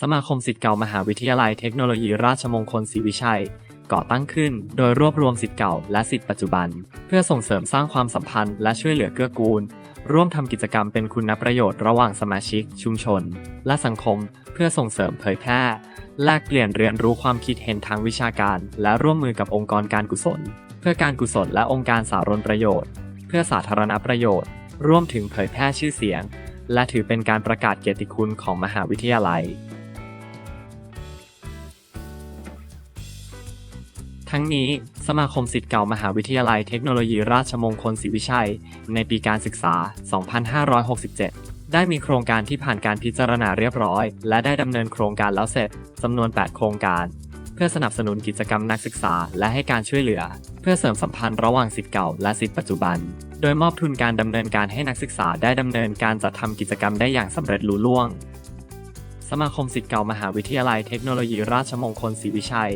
สมาคมศิษย์เก่ามหาวิทยาลัยเทคโนโลยีราชมงคลศรีวิชัย ก่อตั้งขึ้นโดยรวบรวมศิษย์เก่าและศิษย์ปัจจุบัน เพื่อส่งเสริมสร้างความสัมพันธ์และช่วยเหลือเกื้อกูล ร่วมทำกิจกรรมเป็นคุณประโยชน์ระหว่างสมาชิก ชุมชน และสังคม เพื่อส่งเสริมเผยแพร่ แลกเปลี่ยนเรียนรู้ความคิดเห็นทางวิชาการ และร่วมมือกับองค์กรการกุศล เพื่อการกุศลและองค์การสารนประโยชน์ เพื่อสาธารณประโยชน์ ร่วมถึงเผยแพร่ชื่อเสียง และถือเป็นการประกาศเกียรติคุณของมหาวิทยาลัย ทั้งนี้สมาคมศิษย์เก่ามหาวิทยาลัยเทคโนโลยีราชมงคลศรีวิชัย ในปีการศึกษา 2567 ได้มีโครงการที่ผ่านการพิจารณาเรียบร้อย และได้ดำเนินโครงการแล้วเสร็จจำนวน 8 โครงการ เพื่อสนับสนุนกิจกรรมนักศึกษา และให้การช่วยเหลือ เพื่อเสริมสัมพันธ์ระหว่างศิษย์เก่าและศิษย์ปัจจุบัน โดยมอบทุนการดำเนินการให้นักศึกษาได้ดำเนินการจัดทำกิจกรรมได้อย่างสำเร็จลุล่วง สมาคมศิษย์เก่ามหาวิทยาลัยเทคโนโลยีราชมงคลศรีวิชัย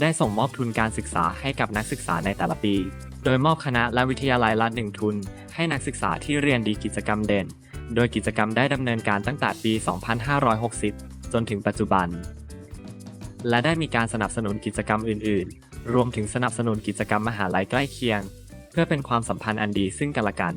ได้ส่งมอบทุนการศึกษาให้กับนักศึกษาในแต่ละปี โดยมอบคณะและวิทยาลัยละหนึ่งทุน ให้นักศึกษาที่เรียนดีกิจกรรมเด่น โดยกิจกรรมได้ดำเนินการตั้งแต่ปี 2560 จนถึงปัจจุบัน และได้มีการสนับสนุนกิจกรรมอื่น ๆ รวมถึงสนับสนุนกิจกรรมมหาลัยใกล้เคียง เพื่อเป็นความสัมพันธ์อันดีซึ่งกันและกัน